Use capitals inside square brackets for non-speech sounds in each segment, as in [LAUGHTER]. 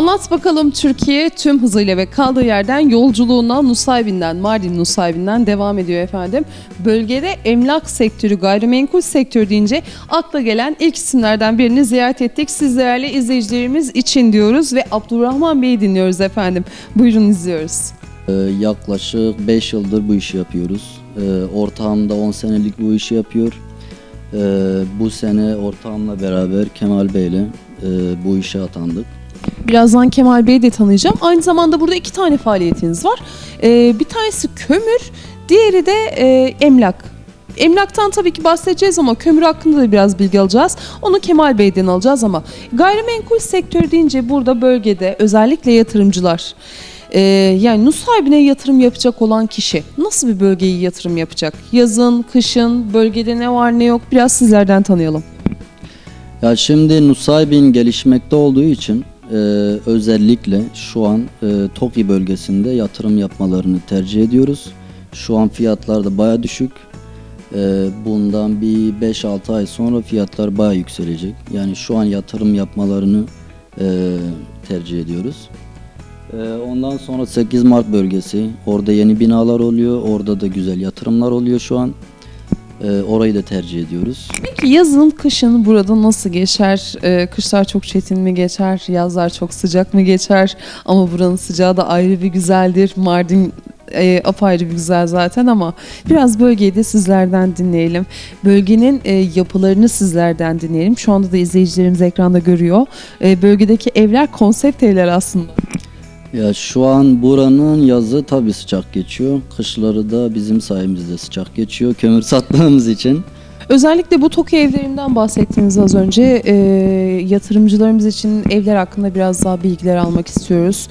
Anlat bakalım Türkiye tüm hızıyla ve kaldığı yerden yolculuğuna Nusaybin'den, Mardin Nusaybin'den devam ediyor efendim. Bölgede emlak sektörü, gayrimenkul sektörü deyince akla gelen ilk isimlerden birini ziyaret ettik. Siz değerli izleyicilerimiz için diyoruz ve Abdurrahman Bey'i dinliyoruz efendim. Buyurun izliyoruz. Ee, Yaklaşık 5 yıldır bu işi yapıyoruz. Ee, Ortağım da 10 senelik bu işi yapıyor. Ee, Bu sene ortağımla beraber Kemal Bey'le e, bu işe atandık. Birazdan Kemal Bey'i de tanıyacağım. Aynı zamanda burada iki tane faaliyetiniz var. Ee, bir tanesi kömür, diğeri de e, emlak. Emlaktan tabii ki bahsedeceğiz ama kömür hakkında da biraz bilgi alacağız. Onu Kemal Bey'den alacağız ama gayrimenkul sektörü deyince burada bölgede özellikle yatırımcılar e, yani Nusaybin'e yatırım yapacak olan kişi nasıl bir bölgeyi yatırım yapacak? Yazın, kışın, bölgede ne var ne yok biraz sizlerden tanıyalım. Ya şimdi Nusaybin gelişmekte olduğu için e, özellikle şu an e, TOKİ bölgesinde yatırım yapmalarını tercih ediyoruz. Şu an fiyatlar da baya düşük. E, bundan bir 5-6 ay sonra fiyatlar baya yükselecek. Yani şu an yatırım yapmalarını e, tercih ediyoruz. E, ondan sonra 8 Mart bölgesi. Orada yeni binalar oluyor. Orada da güzel yatırımlar oluyor şu an. E, orayı da tercih ediyoruz. Peki yazın, kışın burada nasıl geçer? Ee, kışlar çok çetin mi geçer? Yazlar çok sıcak mı geçer? Ama buranın sıcağı da ayrı bir güzeldir. Mardin e, apayrı bir güzel zaten ama biraz bölgeyi de sizlerden dinleyelim. Bölgenin e, yapılarını sizlerden dinleyelim. Şu anda da izleyicilerimiz ekranda görüyor. E, bölgedeki evler konsept evler aslında. Ya şu an buranın yazı tabii sıcak geçiyor. Kışları da bizim sayemizde sıcak geçiyor. Kömür [LAUGHS] sattığımız için. Özellikle bu TOKİ evlerinden bahsettiniz az önce. Ee, yatırımcılarımız için evler hakkında biraz daha bilgiler almak istiyoruz.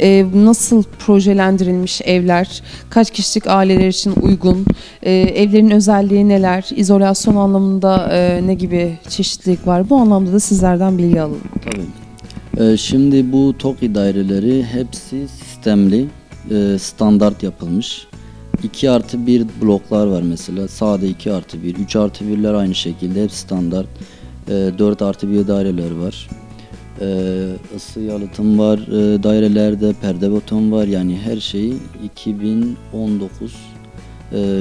Ee, nasıl projelendirilmiş evler, kaç kişilik aileler için uygun, Ee, evlerin özelliği neler, izolasyon anlamında e, ne gibi çeşitlilik var? Bu anlamda da sizlerden bilgi alalım. Tabii. Ee, şimdi bu TOKİ daireleri hepsi sistemli, e, standart yapılmış. 2 artı 1 bloklar var mesela. Sağda 2 artı 1, 3 artı 1'ler aynı şekilde hep standart. E, 4 artı 1 daireler var. E, ısı yalıtım var, e, dairelerde perde beton var. Yani her şey 2019 e,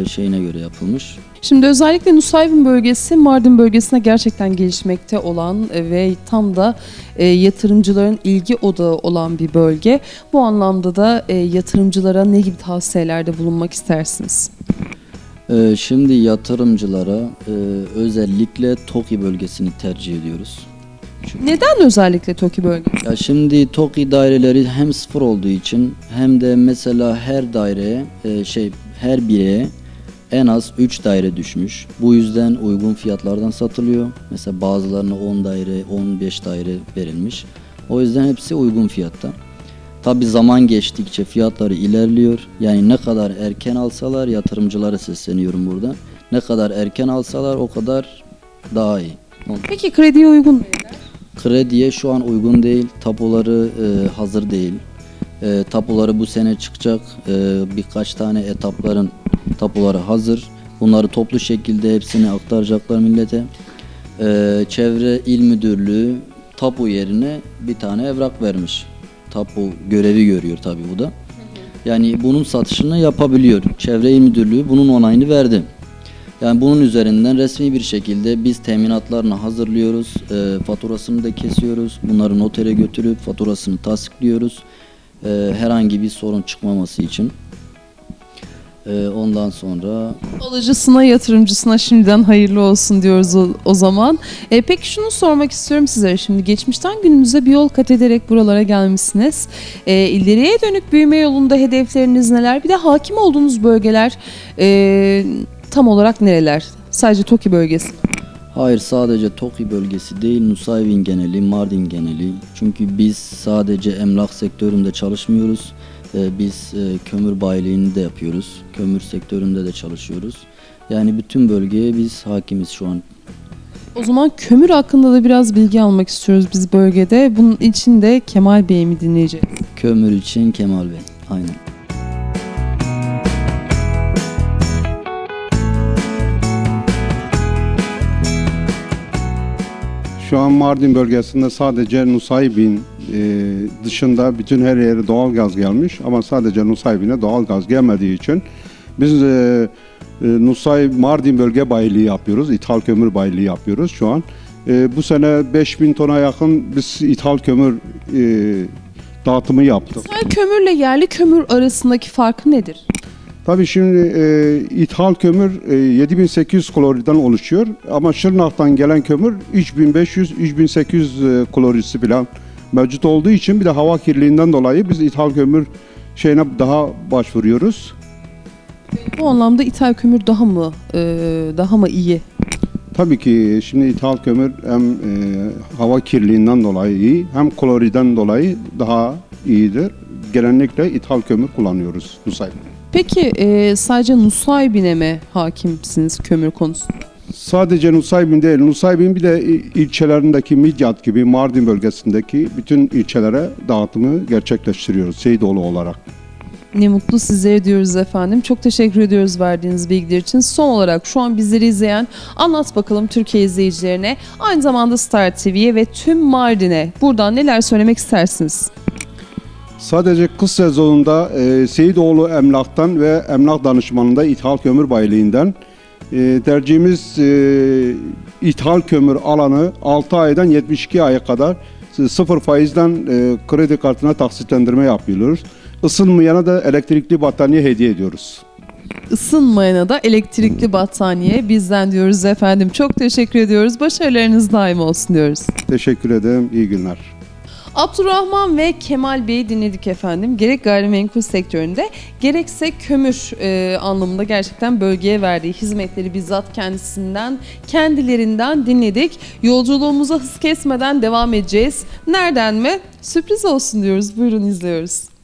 şeyine göre yapılmış. Şimdi özellikle Nusaybin bölgesi Mardin bölgesine gerçekten gelişmekte olan e, ve tam da e, yatırımcıların ilgi odağı olan bir bölge. Bu anlamda da e, yatırımcılara ne gibi tavsiyelerde bulunmak istersiniz? Şimdi yatırımcılara e, özellikle TOKİ bölgesini tercih ediyoruz. Neden özellikle TOKİ bölgesi? Ya şimdi TOKİ daireleri hem sıfır olduğu için hem de mesela her daireye e, şey her bireye en az 3 daire düşmüş. Bu yüzden uygun fiyatlardan satılıyor. Mesela bazılarına 10 daire, 15 daire verilmiş. O yüzden hepsi uygun fiyatta. Tabi zaman geçtikçe fiyatları ilerliyor. Yani ne kadar erken alsalar yatırımcılara sesleniyorum burada. Ne kadar erken alsalar o kadar daha iyi. Peki krediye uygun mu? Krediye şu an uygun değil. Tapuları e, hazır değil. E, tapuları bu sene çıkacak. E, birkaç tane etapların tapuları hazır. Bunları toplu şekilde hepsini aktaracaklar millete. E, Çevre İl Müdürlüğü tapu yerine bir tane evrak vermiş. Tapu görevi görüyor tabii bu da. Yani bunun satışını yapabiliyor. Çevre İl Müdürlüğü bunun onayını verdi. Yani bunun üzerinden resmi bir şekilde biz teminatlarını hazırlıyoruz, e, faturasını da kesiyoruz, bunları notere götürüp faturasını tasdikliyoruz. E, herhangi bir sorun çıkmaması için. E, ondan sonra Alıcısına, yatırımcısına şimdiden hayırlı olsun diyoruz o, o zaman. E, peki şunu sormak istiyorum sizlere şimdi. Geçmişten günümüze bir yol kat ederek buralara gelmişsiniz. E, ileriye dönük büyüme yolunda hedefleriniz neler? Bir de hakim olduğunuz bölgeler e, tam olarak nereler? Sadece TOKİ bölgesi. Hayır sadece TOKİ bölgesi değil Nusaybin geneli, Mardin geneli. Çünkü biz sadece emlak sektöründe çalışmıyoruz. Biz e, kömür bayiliğini de yapıyoruz. Kömür sektöründe de çalışıyoruz. Yani bütün bölgeye biz hakimiz şu an. O zaman kömür hakkında da biraz bilgi almak istiyoruz biz bölgede. Bunun için de Kemal Bey'i mi dinleyeceğiz? Kömür için Kemal Bey. Aynen. Şu an Mardin bölgesinde sadece Nusaybin e, dışında bütün her yere doğal gaz gelmiş ama sadece Nusaybin'e doğal gaz gelmediği için biz e, e, Nusay Mardin bölge bayiliği yapıyoruz. İthal kömür bayiliği yapıyoruz şu an. E, bu sene 5000 tona yakın biz ithal kömür e, dağıtımı yaptık. İthal kömürle yerli kömür arasındaki farkı nedir? Tabii şimdi e, ithal kömür e, 7800 kloriden oluşuyor ama Şırnak'tan gelen kömür 3500-3800 e, klorisi falan mevcut olduğu için bir de hava kirliliğinden dolayı biz ithal kömür şeyine daha başvuruyoruz. Bu anlamda ithal kömür daha mı e, daha mı iyi? Tabii ki şimdi ithal kömür hem e, hava kirliliğinden dolayı iyi hem kloriden dolayı daha iyidir. Genellikle ithal kömür kullanıyoruz bu sayede. Peki e, sadece Nusaybin'e mi hakimsiniz kömür konusunda? Sadece Nusaybin değil, Nusaybin bir de il- ilçelerindeki Midyat gibi Mardin bölgesindeki bütün ilçelere dağıtımı gerçekleştiriyoruz Seyidoğlu olarak. Ne mutlu sizlere diyoruz efendim. Çok teşekkür ediyoruz verdiğiniz bilgiler için. Son olarak şu an bizleri izleyen anlat bakalım Türkiye izleyicilerine aynı zamanda Star TV'ye ve tüm Mardin'e buradan neler söylemek istersiniz? Sadece kış sezonunda e, Seyidoğlu Emlak'tan ve Emlak Danışmanı'nda ithal kömür bayiliğinden e, tercihimiz e, ithal kömür alanı 6 aydan 72 aya kadar sıfır faizden e, kredi kartına taksitlendirme yapıyoruz. Isınmayana da elektrikli battaniye hediye ediyoruz. Isınmayana da elektrikli battaniye bizden diyoruz efendim. Çok teşekkür ediyoruz. Başarılarınız daim olsun diyoruz. Teşekkür ederim. İyi günler. Abdurrahman ve Kemal Bey'i dinledik efendim. Gerek gayrimenkul sektöründe gerekse kömür e, anlamında gerçekten bölgeye verdiği hizmetleri bizzat kendisinden, kendilerinden dinledik. Yolculuğumuza hız kesmeden devam edeceğiz. Nereden mi? Sürpriz olsun diyoruz. Buyurun izliyoruz.